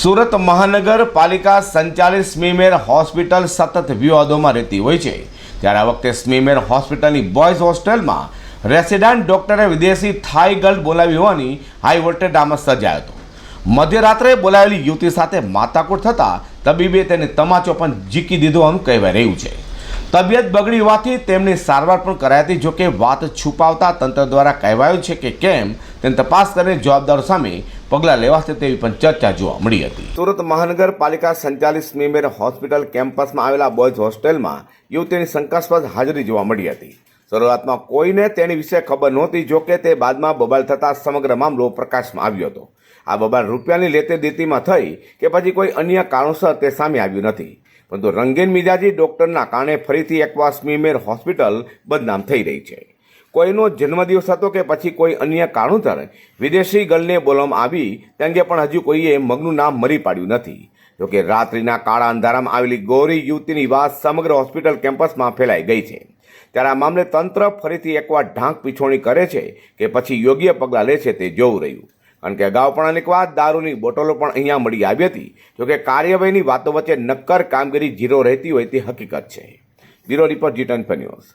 સુરત મહાનગરપાલિકા સંચાલિત સ્મીમેર હોસ્પિટલ સતત વિવાદોમાં રહેતી હોય છે. ત્યારે આ વખતે સ્મીમેર હોસ્પિટલની બોયઝ હોસ્ટેલમાં રેસિડન્ટ ડોક્ટરે વિદેશી થાઈ ગર્લ બોલાવી હોવાની હાઈ વોલ્ટેજ ડ્રામા સર્જાયો હતો. મધ્યરાત્રે બોલાવેલી યુવતી સાથે માથાકૂટ થતાં તબીબે તેને તમાચો પણ જીકી દીધો હોવાનું કહેવાય રહ્યું છે. તબિયત બગડી હોવાથી તેમની સારવાર પણ કરાઈ હતી. જોકે વાત છુપાવતા તંત્ર દ્વારા કહેવાયું છે કે કેમ તેની તપાસ કરીને જવાબદારો સામે પગલાં લેવાશે તેવી પણ ચર્ચા જોવા મળી હતી. સુરત મહાનગરપાલિકા સંચાલિત સ્મીમેર હોસ્પિટલ કેમ્પસમાં આવેલા બોયઝ હોસ્ટેલમાં યુવતીની શંકાસ્પદ હાજરી જોવા મળી હતી. શરૂઆતમાં કોઈને તેની વિશે ખબર નહોતી, જોકે તે બાદમાં બબાલ થતાં સમગ્ર મામલો પ્રકાશમાં આવ્યો હતો. આ બબાલ રૂપિયાની લેતી દેતીમાં થઈ કે પછી કોઈ અન્ય કારણોસર તે સામે આવ્યું નથી. પરંતુ રંગીન મિજાજી ડૉક્ટરના કારણે ફરીથી એકવાર સ્મીમેર હોસ્પિટલ બદનામ થઈ રહી છે. કોઈનો જન્મદિવસ હતો કે પછી કોઈ અન્ય કારણોસર વિદેશી ગર્લને બોલવામાં આવી તે અંગે પણ હજુ કોઈએ મગનું નામ મરી પાડ્યું નથી. જોકે રાત્રિના કાળા અંધારામાં આવેલી ગૌરી યુવતીની વાત સમગ્ર હોસ્પિટલ કેમ્પસમાં ફેલાઈ ગઈ છે. ત્યારે આ મામલે તંત્ર ફરીથી એકવાર ઢાંક પીછોણી કરે છે કે પછી યોગ્ય પગલાં લે છે તે જોવું રહ્યું. કારણ કે અગાઉ પણ અનેક વાર દારૂની બોટલો પણ અહીંયા મળી આવી હતી. જોકે કાર્યવાહીની વાતો વચ્ચે નક્કર કામગીરી જીરો રહેતી હોય તે હકીકત છે. Bureau report Jitan news.